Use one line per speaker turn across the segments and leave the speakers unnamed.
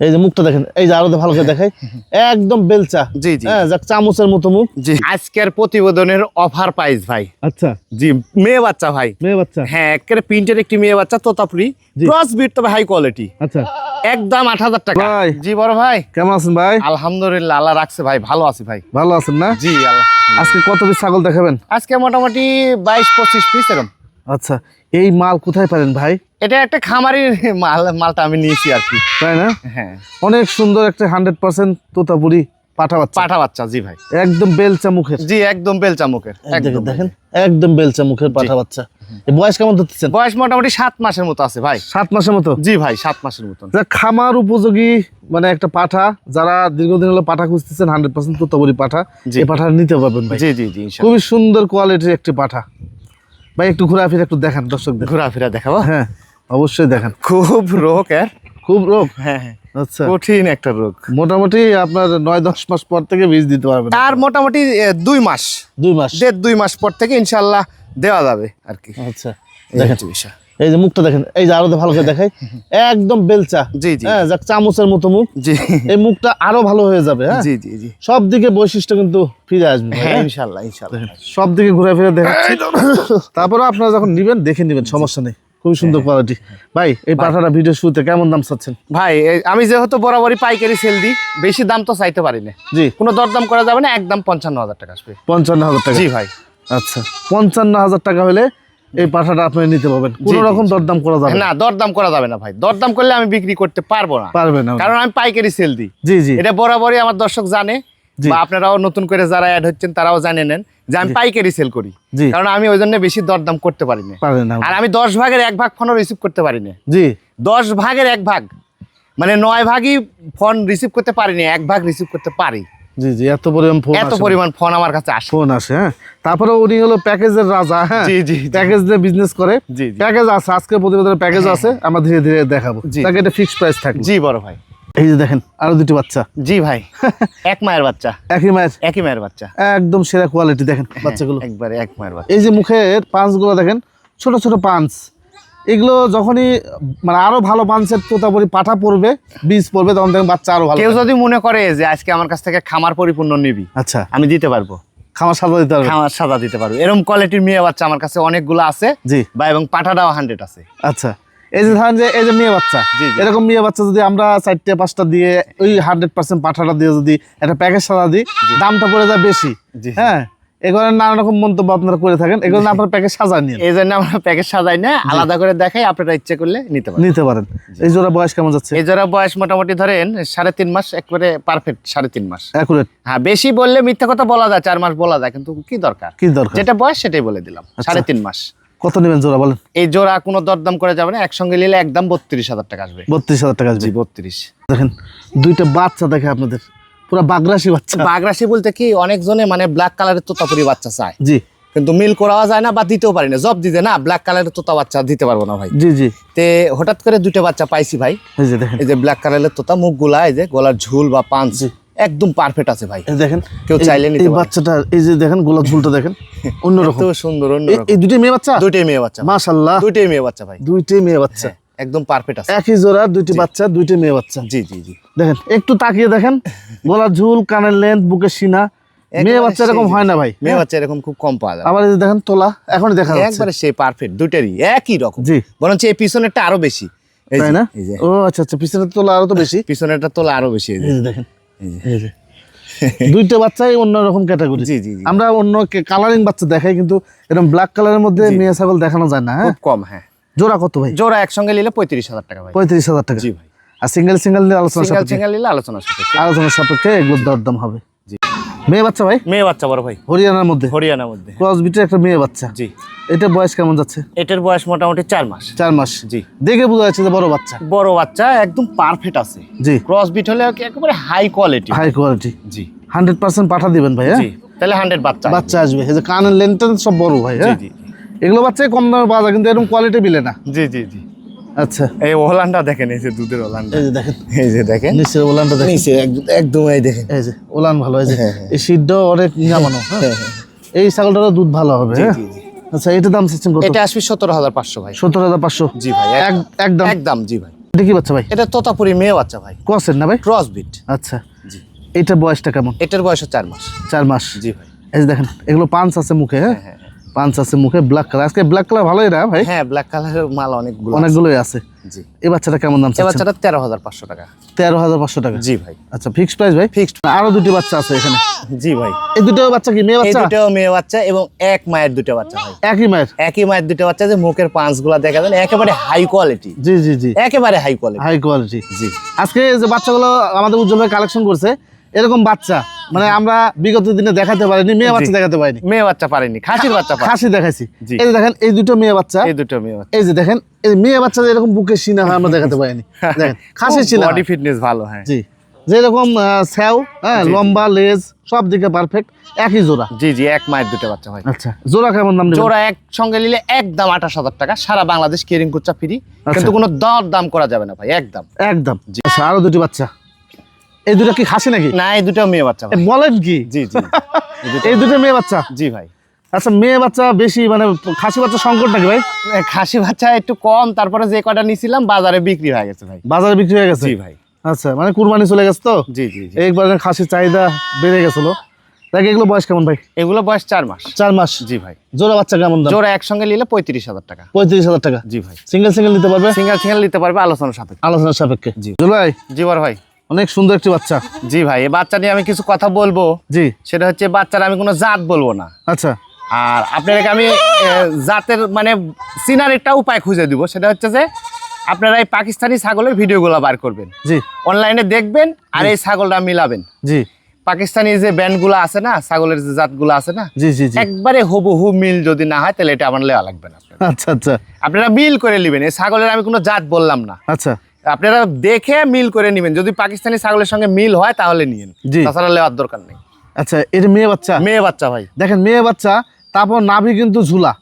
এই যে মুখটা দেখেন এই যে আরও ভালো করে দেখাই। একদম বেলচা।
জি, জি।
হ্যাঁ যাক চামচের মতো মুখ।
জি। আজকের প্রতিবেদনের অফার প্রাইস ভাই।
আচ্ছা।
জি মেয়ে বাচ্চা ভাই।
মেয়ে বাচ্চা?
হ্যাঁ একেবারে প্রিন্টের একটি মেয়ে বাচ্চা তোতাপুরি। ক্রস বিট তবে হাই কোয়ালিটি
আচ্ছা।
একদম আট হাজার টাকা।
ভাই।
জি বড় ভাই।
কেমন আছেন ভাই?
আলহামদুলিল্লাহ আল্লাহ রাখছে ভাই ভালো আছি ভাই।
ভালো আছেন না?
জি আল্লাহ।
আজকে কত পিস ছাগল দেখাবেন?
আজকে মোটামুটি বাইশ পঁচিশ পিস এরকম
আচ্ছা এই মাল কোথায় পারেন ভাই?
এটা একটা খামারির মাল মালটা আমি নিয়েছি আর কি।
তাই না?
হ্যাঁ।
অনেক সুন্দর একটা হান্ড্রেড পার্সেন্ট তোতাপুরি পাঠা বাচ্চা।
পাঠা বাচ্চা জি ভাই।
একদম বেলচা মুখের।
জি একদম বেলচা মুখের একদম।
দেখেন একদম বেলচা মুখের পাঠা বাচ্চা। বয়স কেমন ধরতেছেন?
বয়স মোটামুটি সাত মাসের মতো আছে ভাই।
সাত মাসের মতো?
জি ভাই সাত মাসের মতন।
যা খামার উপযোগী মানে একটা পাঠা। যারা দীর্ঘদিন হলো পাঠা খুঁজতেছেন হান্ড্রেড পার্সেন্ট তোতাপুরি পাঠা। এই পাঠা নিতে পারবেন ভাই।
জি জি জি
খুবই সুন্দর কোয়ালিটির একটি পাঠা। ভাই একটু ঘোরাফেরা একটু দেখান দর্শকদের।
ঘোরাফেরা দেখাবো?
হ্যাঁ অবশ্যই দেখান।
খুব রোগ এর?
খুব রোগ?
হ্যাঁ হ্যাঁ।
আচ্ছা।
কঠিন একটা রোগ।
মোটামুটি আপনার নয় দশ মাস পর থেকে বীজ দিতে পারবেন।
তার মোটামুটি দুই মাস।
দুই মাস।
দেড় দুই মাস পর থেকে ইনশাল্লাহ দেওয়া যাবে আর কি।
আচ্ছা।
দেখাচ্ছি বিষয়।
এই যে মুখটা দেখেন এই যে আরও ভালো করে দেখাই। একদম বেলচা।
জি, জি।
হ্যাঁ যাক চামচের মতো মুখ।
জি।
এই মুখটা আরও ভালো হয়ে যাবে হ্যাঁ?
জি জি জি।
সব দিকে বৈশিষ্ট্য কিন্তু ফিরে আসবে
হ্যাঁ
হ্যাঁ? সব দিকে ঘুরে ফিরে দেখাচ্ছি। তারপরে আপনারা যখন নিবেন দেখে নিবেন সমস্যা নেই। খুবই সুন্দর কোয়ালিটি ভাই এই পাঠাটা ভিডিও শুরুতে কেমন দাম চাচ্ছেন?
ভাই আমি যেহেতু বরাবরই পাইকারি সেল দিই বেশি দাম তো চাইতে পারি না।
জি।
কোনো দরদাম করা যাবে না একদম পঞ্চান্ন হাজার টাকা আসবে।
পঞ্চান্ন হাজার টাকা।
জি ভাই।
আচ্ছা পঞ্চান্ন হাজার টাকা হলে এই পাঠাটা আপনি নিতে পারবেন। কোনো রকম দরদাম করা যাবে না।
দরদাম করা যাবে না ভাই। দরদাম করলে আমি বিক্রি করতে পারব না।
পারবে না।
কারণ আমি পাইকারি সেল দিই।
জি জি।
এটা বরাবরই আমার দর্শক জানে বা আপনারাও নতুন করে যারা অ্যাড হচ্ছেন তারাও জানে নেন যে আমি পাইকারি সেল করি। কারণ আমি ওই জন্য বেশি দরদাম করতে পারি না। আর আমি দশ ভাগের এক ভাগ ফোনও রিসিভ করতে পারি না।
জি।
দশ ভাগের এক ভাগ। মানে নয় ভাগই ফোন রিসিভ করতে পারি না এক ভাগ রিসিভ করতে পারি।
জি জি এত পরিমাণ ফোন
এত পরিমাণ ফোন আমার কাছে আসে।
ফোন আসে হ্যাঁ। তারপরে উনি হলো প্যাকেজের রাজা হ্যাঁ।
জি, জি।
প্যাকেজ দিয়ে বিজনেস করে।
জি।
প্যাকেজ আছে আজকে প্রতিবেদনের প্যাকেজ আছে আমরা ধীরে ধীরে দেখাবো। তাকে এটা ফিক্সড প্রাইস থাকবে
জি বড় ভাই।
এই যে দেখেন আরও দুটি বাচ্চা।
জি ভাই। এক মায়ের বাচ্চা।
একই মায়ের?
একই মায়ের বাচ্চা।
একদম সেরা কোয়ালিটি দেখেন বাচ্চাগুলো।
একবারে এক মায়ের বাচ্চা।
এই যে মুখের পাঁচগুলো দেখেন ছোট ছোট পাঁচ। এগুলো যখনই মানে আরও ভালো পাঁচের তোতাপুরি পাঠা পড়বে বীজ পড়বে তখন দেখেন বাচ্চা আরও ভালো
কেউ যদি মনে করে যে আজকে আমার কাছ থেকে খামার পরিপূর্ণ নিবি
আচ্ছা।
আমি দিতে পারব।
খামার সাজা দিতে পারবে।
খামার সাদা দিতে পারব। এরকম কোয়ালিটির মেয়ে বাচ্চা আমার কাছে অনেকগুলো আছে
জি।
বা এবং পাঠাটাও হান্ড্রেড আছে।
আচ্ছা। এই যে ধরেন যে এই যে মেয়ে বাচ্চা। এরকম মেয়ে বাচ্চা যদি আমরা চারটে পাঁচটা দিয়ে ওই হান্ড্রেড পার্সেন্ট পাঠাটা দিয়ে যদি একটা প্যাকেজ সাদা দিই দামটা পড়ে যায় বেশি। হ্যাঁ? এগুলো নানা রকম মন্তব্য আপনারা করে থাকেন এগুলো আপনার প্যাকেজ সাজা নিয়ে
এই জন্য আমরা প্যাকেজ সাজাই না আলাদা করে দেখাই আপনারা ইচ্ছে করলে নিতে পারেন।
নিতে পারেন। এই জোড়া বয়স কেমন যাচ্ছে?
এই জোড়া বয়স মোটামুটি ধরেন সাড়ে তিন মাস একবারে পারফেক্ট সাড়ে তিন মাস।
অ্যাকুরেট
হ্যাঁ বেশি বললে মিথ্যা কথা বলা যায় চার মাস বলা যায় কিন্তু কি দরকার?
কি দরকার?
যেটা বয়স সেটাই বলে দিলাম সাড়ে তিন মাস।
কত নেবেন জোড়া বলেন?
এই জোড়া কোনো দরদাম করে যাবে না একসঙ্গে নিলে একদম বত্রিশ হাজার টাকা আসবে।
বত্রিশ হাজার টাকা আসবে।
বত্রিশ।
দেখেন দুইটা বাচ্চা দেখে আপনাদের পুরো বাগরাসি বাচ্চা।
বাগরাশি বলতে কি অনেকজনে মানে ব্ল্যাক কালারের তোতাপুরি বাচ্চা চায়।
জি।
কিন্তু মিল করাও যায় না বা দিতেও পারি না। জব দিতে না ব্ল্যাক কালারের তোতা বাচ্চা দিতে পারব না ভাই।
জি জি।
তে হঠাৎ করে দুটো বাচ্চা পাইছি ভাই।
এই যে
ব্ল্যাক কালারের তোতা মুখগুলা এই যে গলার ঝুল বা পাঞ্চ একদম পারফেক্ট আছে ভাই।
দেখেন
কেউ চাইলে নিতে পারে।
বাচ্চাটা এই যে দেখেন গোলা ঝুলটা দেখেন অন্যরকম।
সুন্দর অন্যরকম
এই দুটি মেয়ে বাচ্চা?
দুইটাই মেয়ে বাচ্চা।
মাশাল্লাহ
দুইটাই মেয়ে বাচ্চা ভাই।
দুইটি মেয়ে বাচ্চা।
একদম পারফেক্ট আছে।
একই জোড়া দুইটি বাচ্চা দুইটি মেয়ে বাচ্চা।
জি জি জি।
দেখেন একটু তাকিয়ে দেখেন গলার ঝুল কানের লেন্থ বুকের সিনা। মেয়ে বাচ্চা এরকম হয় না ভাই।
মেয়ে বাচ্চা এরকম খুব কম পাওয়া যায়।
আবার এই দেখেন তোলা এখনই দেখা যাচ্ছে।
একবারে সেই পারফেক্ট দুইটারই একই রকম।
জি।
বরঞ্চ এই পিছনেরটা আরও বেশি। এই
তাই
যে,
না? ও আচ্ছা আচ্ছা পিছনের তোলা আরও তো বেশি।
পিছনেরটা তোলা আরও বেশি এই যে।
দেখেন
এই যে।
দুইটা বাচ্চাই অন্যরকম ক্যাটাগরি
জি জি জি।
আমরা অন্য কালারিং বাচ্চা দেখাই কিন্তু এরকম ব্ল্যাক কালারের মধ্যে মেয়ে ছাগল দেখানো যায় না হ্যাঁ?
খুব কম হ্যাঁ।
জোড়া কত ভাই?
জোড়া একসঙ্গে নিলে পঁয়ত্রিশ হাজার টাকা ভাই।
পঁয়ত্রিশ হাজার টাকা।
জি ভাই।
আর সিঙ্গেল সিঙ্গেল নিয়ে আলোচনা
সিঙ্গেল সিঙ্গেল নিলে আলোচনা সাপেক্ষে।
আলোচনা সাপেক্ষে এগুলোর দরদাম হবে।
জি।
মেয়ে বাচ্চা ভাই?
মেয়ে বাচ্চা বড় ভাই।
হরিয়ানার মধ্যে?
হরিয়ানার মধ্যে।
ক্রস বিটের একটা মেয়ে বাচ্চা।
জি।
এটা বয়স কেমন যাচ্ছে?
এটার বয়স মোটামুটি চার মাস।
চার মাস।
জি।
দেখে বোঝা যাচ্ছে যে বড় বাচ্চা।
বড় বাচ্চা একদম পারফেক্ট আছে।
জি।
ক্রস বিট হলে একেবারে হাই কোয়ালিটি
হাই কোয়ালিটি
জি।
হান্ড্রেড পার্সেন্ট পাঠা দিবেন ভাই হ্যাঁ?
তাহলে হান্ড্রেড বাচ্চা
বাচ্চা আসবে। এই যে কানের লেনটেন সব বড় ভাই
জি
হ্যাঁ?
জি।
এগুলো বাচ্চাই কম দামে পাওয়া যায় কিন্তু এরকম কোয়ালিটি মিলে না।
জি জি জি।
আচ্ছা।
এই ওলানটা দেখেন এই যে দুধের ওলানটা।
এই যে দেখেন।
এই যে দেখেন।
নিচের ওলানটা দেখেন।
নিচে একদম এই দেখেন।
এই যে ওলান ভালো এই যে।
হ্যাঁ, হ্যাঁ।
এই সিটটাও অনেক জামানো হ্যাঁ। এই ছাগলটারও দুধ ভালো হবে হ্যাঁ। আচ্ছা এটা দাম চাচ্ছেন কত?
এটা আসবে সতেরো হাজার পাঁচশো ভাই।
সত্তর হাজার পাঁচশো?
জি ভাই এক-
এক একদম
একদম জি ভাই।
এটা কি বাচ্চা ভাই?
এটা তোতাপুরি মেয়ে বাচ্চা ভাই।
কসের না ভাই?
ক্রস বিট
আচ্ছা।
জি।
এটার বয়সটা কেমন?
এটার বয়স চার মাস।
চার মাস।
জি ভাই।
এই যে দেখেন এগুলো পাঁচ আছে মুখে হ্যাঁ।
হ্যাঁ
আছে মুখে ব্ল্যাক কালার আজকে ব্ল্যাক কালার ভালোই না ভাই?
হ্যাঁ ব্ল্যাক কালারের মাল অনেকগুলো
অনেকগুলোই আছে।
জি।
এই বাচ্চাটা কেমন দাম
এই বাচ্চাটা তেরো হাজার পাঁচশো টাকা।
তেরো হাজার পাঁচশো টাকা?
জি ভাই।
আচ্ছা ফিক্সড প্রাইস ভাই?
ফিক্সড
আরও দুটি বাচ্চা আছে এখানে।
জি ভাই।
এই দুটো বাচ্চা কি মেয়ে
এই
বাচ্চা?
দুটো মেয়ে বাচ্চা এবং এক মায়ের দুটো বাচ্চা ভাই।
একই মায়ের?
একই মায়ের দুটো বাচ্চা যে মুখের পাঁচগুলা দেখা যায় একেবারে হাই কোয়ালিটি
জি জি জি।
একেবারে হাই কোয়ালিটি
হাই কোয়ালিটি
জি।
আজকে যে বাচ্চাগুলো আমাদের উজ্জ্বল ভাই কালেকশন করছে এরকম বাচ্চা। মানে আমরা বিগত দিনে দেখাতে পারিনি মেয়ে বাচ্চা দেখাতে পারিনি।
মেয়ে বাচ্চা পারেনি খাসির বাচ্চা
খাসি দেখাইছি। এই যে দেখেন এই দুটো মেয়ে বাচ্চা।
এই দুটো মেয়ে
এই যে দেখেন এই মেয়ে বাচ্চা এরকম বুকে সিনা হয় আমরা দেখাতে পারিনি। দেখেন খাসি সিনা
বডি ফিটনেস ভালো হ্যাঁ।
জি। যেরকম স্যাও হ্যাঁ
জি, জি।
লম্বা লেজ সব দিকে পারফেক্ট একই জোড়া।
জি জি এক মায়ের দুটো বাচ্চা ভাই
আচ্ছা জোড়া কেমন দাম?
জোড়া এক সঙ্গে নিলে একদম আঠাশ হাজার টাকা সারা বাংলাদেশ কেরিং কুচ্চা ফ্রি কিন্তু কোনো দর দাম করা যাবে না ভাই একদম।
একদম। আচ্ছা আরও দুটি বাচ্চা। এই দুটো কি খাসি নাকি?
না এই দুটো মেয়ে বাচ্চা
বলেন কি?
জি জি। এই দুটো-
মেয়ে বাচ্চা?
জি ভাই।
আচ্ছা মেয়ে বাচ্চা বেশি মানে খাসি বাচ্চা সংকট নাকি ভাই?
খাসি বাচ্চা একটু কম তারপরে যে কটা নিছিলাম বাজারে বিক্রি হয়ে গেছে ভাই।
বাজারে বিক্রি হয়ে গেছে?
জি ভাই।
আচ্ছা মানে কুরবানি চলে গেছে তো?
জি জি
একবার খাসির চাহিদা বেড়ে গেছিল। দেখ এগুলো বয়স কেমন ভাই?
এগুলো বয়স চার মাস।
চার মাস?
জি ভাই।
জোড়া বাচ্চা কেমন দাম?
জোড়া একসঙ্গে নিলে পঁয়ত্রিশ হাজার টাকা।
পঁয়ত্রিশ হাজার টাকা।
জি ভাই।
সিঙ্গেল সিঙ্গেল নিতে পারবে?
সিঙ্গেল সিঙ্গেল নিতে পারবে আলোচনার সাথে
আলোচনার সাপেক্ষে।
জি।
জুলাই?
জি ভাই।
অনেক সুন্দর একটি বাচ্চা।
জি ভাই এই বাচ্চা নিয়ে আমি কিছু কথা বলব।
জি।
সেটা হচ্ছে বাচ্চার আমি কোনো জাত বলব না।
আচ্ছা।
আর আপনাদেরকে আমি জাতের মানে চিনার একটা উপায় খুঁজে দিব। সেটা হচ্ছে যে আপনারা এই পাকিস্তানি ছাগলের ভিডিওগুলো বার করবেন।
জি।
অনলাইনে দেখবেন আর এই ছাগলটা মিলাবেন।
জি।
পাকিস্তানি যে ব্যান্ডগুলো আছে না ছাগলের যে জাতগুলো আছে না
জি জি জি।
একবারে হুবহু মিল যদি না হয় তাহলে এটা আমার লেওয়া লাগবে না
আচ্ছা আচ্ছা।
আপনারা মিল করে নেবেন। এই ছাগলের আমি কোনো জাত বললাম না।
আচ্ছা।
আপনারা দেখে মিল করে নেবেন। যদি পাকিস্তানি ছাগলের সঙ্গে মিল হয় তাহলে নিন
জি।
তাছাড়া লেওয়ার দরকার নেই।
আচ্ছা এটা মেয়ে বাচ্চা।
মেয়ে বাচ্চা ভাই।
দেখেন মেয়ে বাচ্চা তারপর নাভি কিন্তু ঝুলা।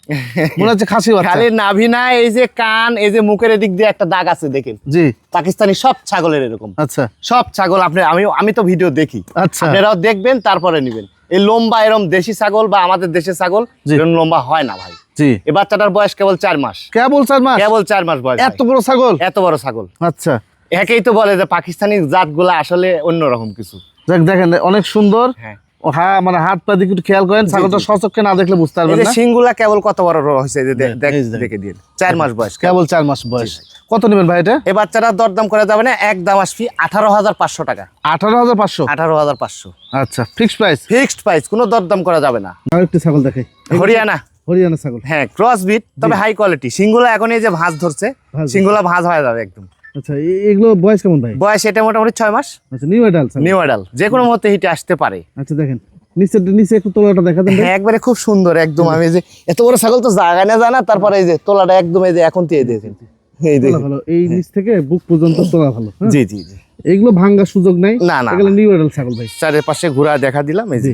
মনে হচ্ছে খাসি বাচ্চা।
খালি নাভি না এই যে কান এই যে মুখের দিক দিয়ে একটা দাগ আছে দেখেন।
জি।
পাকিস্তানি সব ছাগলের এরকম।
আচ্ছা।
সব ছাগল আপনি আমি আমি তো ভিডিও দেখি।
আচ্ছা।
আপনারাও দেখবেন তারপরে নেবেন। এই লম্বা এরম দেশি ছাগল বা আমাদের দেশের ছাগল
জি।
এরম লম্বা হয় না ভাই।
জি।
এই বাচ্চাটার বয়স কেবল চার মাস।
কে বলছেন মা
কেবল চার মাস বয়স
এত বড় ছাগল?
এত বড় ছাগল।
আচ্ছা।
একেই তো বলে যে পাকিস্তানি জাতগুলো আসলে অন্যরকম কিছু।
দেখেন অনেক সুন্দর।
হ্যাঁ।
হ্যাঁ মানে হাত পা দিকে খেয়াল করেন ছাগলটা সচক্ষে না দেখলে বুঝতে পারবেন না।
সিংগুলা কেবল কত বড় হয়েছে দেখ- দিন। চার মাস বয়স কেবল
কেবল। চার মাস বয়স। নেবেন ভাই এটা?
এই বাচ্চাটা দরদাম করা যাবে না এক দাম আসবি আঠারো হাজার পাঁচশো টাকা।
আঠারো হাজার পাঁচশো?
আঠারো হাজার পাঁচশো।
আচ্ছা ফিক্সড প্রাইস
ফিক্সড প্রাইস কোনো দরদাম করা যাবে না।
আর একটি ছাগল দেখাই।
হরিয়ানা
হরিয়ানা ছাগল।
হ্যাঁ ক্রস বিট তবে হাই কোয়ালিটি সিংগুলা এখন এই যে ভাঁজ ধরছে সিংগুলা ভাঁজ হয়ে যাবে একদম।
আচ্ছা এগুলো বয়স কেমন ভাই?
বয়স এটা মোটামুটি ছয় মাস।
আচ্ছা নিউ
নিউ অ্যাডাল যে কোনো মুহূর্তে হিটে আসতে পারে।
আচ্ছা দেখেন নিচে নিচে একটু তোলাটা দেখা দেন
হ্যাঁ একবারে খুব সুন্দর একদম। আমি যে এত বড় ছাগল তো না জানা তারপরে এই যে তোলাটা একদম এই যে এখন দিয়ে দিয়েছেন এই
তোলা
দেখুন।
ভালো। এই নিচ থেকে বুক পর্যন্ত তোলা ভালো হ্যাঁ?
জি জি জি।
এগুলো ভাঙ্গার সুযোগ নাই।
না না
এগুলো নিউ ছাগল ভাই।
চারিপাশে ঘোরা দেখা দিলাম এই যে।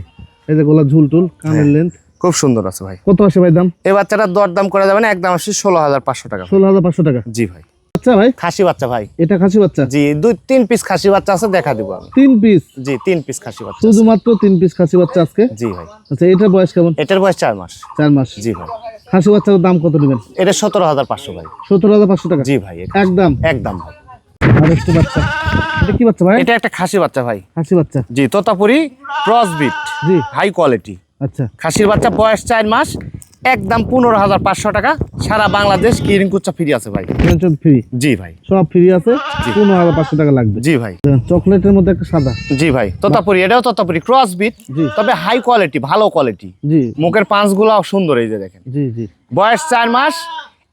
এই যে গোলা ঝুল টুল কানের লেন্থ
খুব সুন্দর আছে ভাই।
কত আসে ভাই দাম?
এই বাচ্চাটা দর দাম করা যাবে না একদম আসছে ষোলো হাজার পাঁচশো টাকা।
ষোলো হাজার পাঁচশো টাকা।
জি ভাই।
আচ্ছা ভাই?
খাসি বাচ্চা ভাই।
এটা খাসি বাচ্চা?
জি দুই তিন পিস খাসি বাচ্চা আছে দেখা দিব আমি।
তিন পিস
জি তিন পিস খাসি বাচ্চা
শুধুমাত্র তিন পিস খাসি বাচ্চা আজকে?
জি ভাই।
আচ্ছা এটার বয়স কেমন?
এটার বয়স চার মাস।
চার মাস।
জি ভাই।
খাসি বাচ্চার দাম কত নেবেন?
এটা সতেরো হাজার পাঁচশো ভাই।
সতেরো হাজার পাঁচশো টাকা?
জি ভাই
একদম?
একদম ভাই।
আর বাচ্চা। এটা কি বাচ্চা ভাই?
এটা একটা খাসি বাচ্চা ভাই।
খাসি বাচ্চা।
জি তোতাপুরি ক্রস বিট
জি।
হাই কোয়ালিটি
আচ্ছা।
খাসির বাচ্চা বয়স চার মাস একদম পনেরো হাজার পাঁচশো টাকা। সারা বাংলাদেশ কিরিং কুচ্চা ফ্রি আছে ভাই।
ফ্রি?
জি ভাই।
সব ফ্রি আছে? পনেরো হাজার পাঁচশো টাকা লাগবে?
জি ভাই।
চকলেটের মধ্যে একটা সাদা।
জি ভাই তোতাপুরি এটাও তোতাপুরি ক্রস বিট তবে হাই কোয়ালিটি ভালো কোয়ালিটি
জি।
মুখের পাঁচগুলাও সুন্দর এই যে দেখেন।
জি জি।
বয়স চার মাস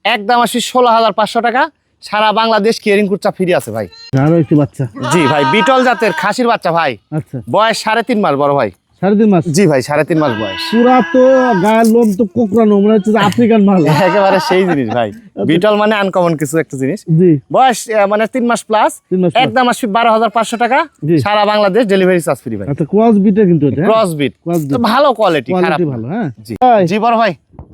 একদম আসি ষোলো হাজার পাঁচশো টাকা। সারা বাংলাদেশ কিয়ারিং কুচ্চা ফ্রি আছে ভাই।
বাচ্চা।
জি ভাই বিটল জাতের খাসির বাচ্চা ভাই।
আচ্ছা।
বয়স সাড়ে তিন মাস বড় ভাই।
সাড়ে তিন মাস?
জি ভাই সাড়ে তিন মাস বয়স।
পুরা তো গায়ের লোম তো কোকড়ানো মনে হচ্ছে আফ্রিকান মাল।
একেবারে সেই জিনিস ভাই। বিটল মানে আনকমন কিছু একটা জিনিস।
জি।
বয়স মানে তিন মাস প্লাস আসবে বারো হাজার পাঁচশো টাকা। সারা বাংলাদেশ ডেলিভারি চার্জ ফ্রি ভাই।
আচ্ছা ক্রস বিটে কিন্তু এটা হ্যাঁ?
ক্রস বিট ভালো কোয়ালিটি খারাপ
ভালো হ্যাঁ?
জি। বড় ভাই।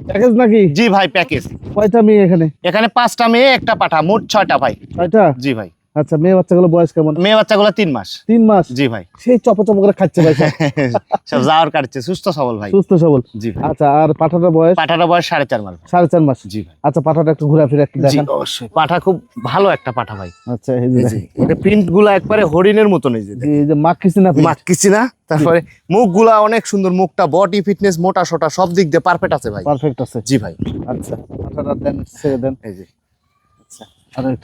প্যাকেজ নাকি?
জি ভাই প্যাকেজ
কয়টা মেয়ে এখানে?
এখানে পাঁচটা মেয়ে একটা পাঠা মোট ছয়টা ভাই।
কয়টা
জি ভাই।
আচ্ছা মেয়ে বাচ্চাগুলো বয়স কেমন?
মেয়ে বাচ্চাগুলো তিন মাস।
তিন মাস?
জি ভাই।
সেই চপ চপ করে খাচ্ছে ভাই সব।
যাওয়ার কাটছে সুস্থ সবল ভাই।
সুস্থ সবল।
জি
আচ্ছা আর পাঠাটার বয়স?
পাঠাটা বয়স সাড়ে চার মাস।
সাড়ে চার মাস।
জি ভাই।
আচ্ছা পাঠাটা একটু ঘোরাফেরা একটু দেখেন।
অবশ্যই। পাঠা খুব ভালো একটা পাঠা ভাই।
আচ্ছা এই যে।
এটা প্রিন্টগুলা একবারে হরিণের মতন এই যে
এই যে মাক্কিছি না
মাক্কিছি না তারপরে মুখগুলা অনেক সুন্দর মুখটা বডি ফিটনেস মোটা সোটা সব দিক দিয়ে পারফেক্ট আছে ভাই।
পারফেক্ট আছে।
জি ভাই।
আচ্ছা পাঠাটা দেন ছেড়ে দেন।
এই যে।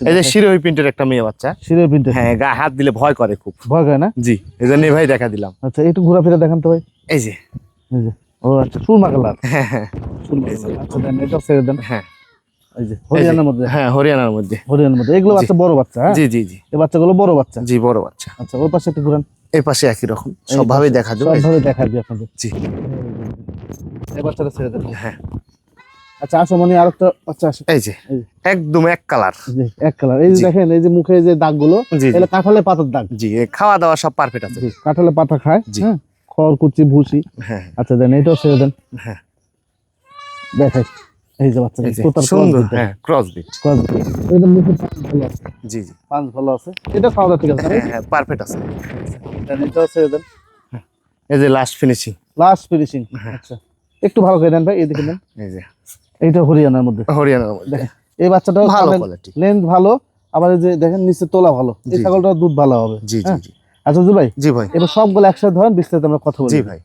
এই যে শিরোহী প্রিন্টের একটা মেয়ে বাচ্চা।
শিরে পিনতে
হ্যাঁ গা হাত দিলে ভয় করে খুব।
ভয় করে না?
জি এই জন্য ভাই দেখা দিলাম।
আচ্ছা একটু ঘোরাফেরা দেখান তো ভাই।
এই যে।
এই যে। ও আচ্ছা সুরমা কালার।
হ্যাঁ হ্যাঁ
সুরমা কালার। আচ্ছা দেন এটা ছেড়ে দেন।
হ্যাঁ।
হরিয়ানার মধ্যে।
হ্যাঁ হরিয়ানার মধ্যে।
হরিয়ানার মধ্যে। এগুলো বাচ্চা বড় বাচ্চা হ্যাঁ?
জি জি জি।
এই বাচ্চাগুলো বড় বাচ্চা?
জি বড় বাচ্চা।
আচ্ছা ওর পাশে একটু ঘুরান।
এই পাশে একই রকম। সবভাবে দেখা যাবে।
সবভাবে দেখা দিই আপনাদের।
জি।
এই বাচ্চাটা ছেড়ে দেন।
হ্যাঁ।
আচ্ছা আসো মানে আরেকটা বাচ্চা আসে।
এই যে একদম এক কালার।
জি এক কালার। এই যে দেখেন এই যে মুখে যে দাগগুলো
জি।
এগুলো পাতার দাগ।
জি খাওয়া দাওয়া সব পারফেক্ট আছে।
জি, কাঁঠালে পাতা খায়
জি।
হ্যাঁ? খড় কুচি ভুসি।
হ্যাঁ
আচ্ছা দেন এটাও ছেড়ে দেন।
হ্যাঁ।
দেখাই এই যে বাচ্চা
সুন্দর হ্যাঁ ক্রস বিট
এটা মুখে ভালো আছে।
জি জি।
পাঁচ ভালো আছে। এটা খাওয়া দাওয়া ঠিক আছে
হ্যাঁ হ্যাঁ পারফেক্ট আছে।
দেন এটাও ছেড়ে দেন।
এই যে লাস্ট ফিনিশিং
লাস্ট ফিনিশিং
হ্যাঁ।
আচ্ছা। একটু ভালো করে দেন ভাই এদিকে দেন।
এই যে।
এইটা হরিয়ানার মধ্যে।
হরিয়ানার মধ্যে।
এই বাচ্চাটাও
ভালো কোয়ালিটি
লেন্থ ভালো আবার এই যে দেখেন নিচে তোলা ভালো। এই
জি।
ছাগলটার দুধ ভালো হবে।
জি জি
হ্যাঁ?
জি।
আচ্ছা ভাই
জি ভাই।
এবার সবগুলো একসাথে ধরেন বিস্তারিত আমরা কথা বলি।
জি ভাই।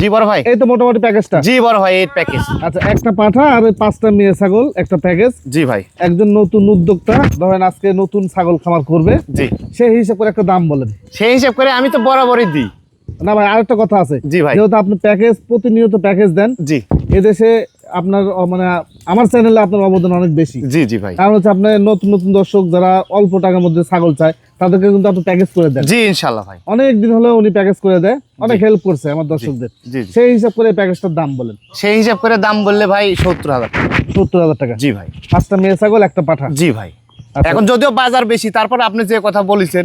জি বড় ভাই।
এই তো মোটামুটি প্যাকেজটা
জি বড় ভাই এই প্যাকেজ
আচ্ছা একটা পাঠা আর পাঁচটা মেয়ে ছাগল একটা প্যাকেজ
জি ভাই।
একজন নতুন উদ্যোক্তা ধরেন আজকে নতুন ছাগল খামার করবে।
জি।
সেই হিসাব করে একটা দাম বলেন।
সেই হিসাব করে আমি তো বরাবরই দিই।
না ভাই আরেকটা কথা আছে।
জি ভাই।
যেহেতু আপনি প্যাকেজ প্রতিনিয়ত প্যাকেজ দেন
জি।
এদেশে আপনার মানে আমার চ্যানেলে আপনার অবদান অনেক বেশি।
জি জি ভাই।
কারণ হচ্ছে আপনার নতুন নতুন দর্শক যারা অল্প টাকার মধ্যে ছাগল চায় তাদেরকে কিন্তু আপনি প্যাকেজ করে দেন।
জি ইনশাল্লাহ ভাই।
অনেক দিন হলো উনি প্যাকেজ করে দেয় অনেক হেল্প করছে আমার দর্শকদের। সেই হিসাব করে প্যাকেজটার দাম বলেন।
সেই হিসাব করে দাম বললে ভাই সত্তর হাজার টাকা।
সত্তর হাজার টাকা।
জি ভাই।
পাঁচটা মেয়ে ছাগল একটা পাঠা।
জি ভাই। এখন যদিও বাজার বেশি তারপর আপনি যে কথা বলেছেন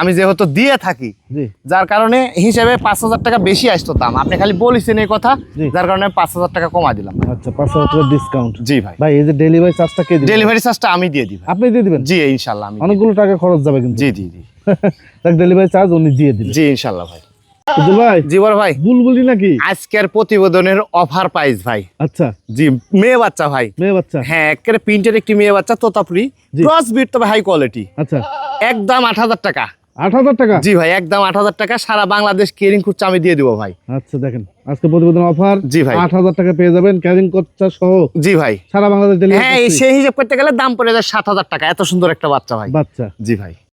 আমি যেহেতু দিয়ে থাকি যার কারণে হিসেবে পাঁচ হাজার টাকা বেশি আসতো দাম। আপনি খালি বলেছেন এই কথা যার কারণে পাঁচ হাজার টাকা কমা দিলাম।
আচ্ছা পাঁচ হাজার টাকা ডিসকাউন্ট
জি ভাই।
ভাই এই যে ডেলিভারি চার্জটা কে
ডেলিভারি চার্জটা আমি দিয়ে ভাই
আপনি দিয়ে দিবেন?
জি ইনশাল্লাহ আমি
অনেকগুলো টাকা খরচ যাবে কিন্তু।
জি জি জি।
ডেলিভারি চার্জ উনি দিয়ে দিবেন
জি ইনশাল্লাহ ভাই। জি বড় ভাই।
বুলবুলি নাকি?
আজকের প্রতিবেদনের অফার প্রাইস ভাই।
আচ্ছা।
জি মেয়ে বাচ্চা ভাই।
মেয়ে বাচ্চা?
হ্যাঁ একেবারে প্রিন্টের একটি মেয়ে বাচ্চা তোতাপুরি। ক্রস বিট তবে হাই কোয়ালিটি
আচ্ছা।
একদম আট হাজার টাকা।
আট হাজার টাকা?
জি ভাই একদম আট হাজার টাকা। সারা বাংলাদেশ কেরিং খুচরা আমি দিয়ে দিব ভাই।
আচ্ছা দেখেন আজকে প্রতিবেদন অফার
জি ভাই।
আট হাজার টাকা পেয়ে যাবেন ক্যারিং খরচা সহ।
জি ভাই।
সারা বাংলাদেশ
হ্যাঁ সেই হিসাব করতে গেলে দাম পড়ে যায় সাত হাজার টাকা। এত সুন্দর একটা বাচ্চা ভাই।
বাচ্চা।
জি ভাই।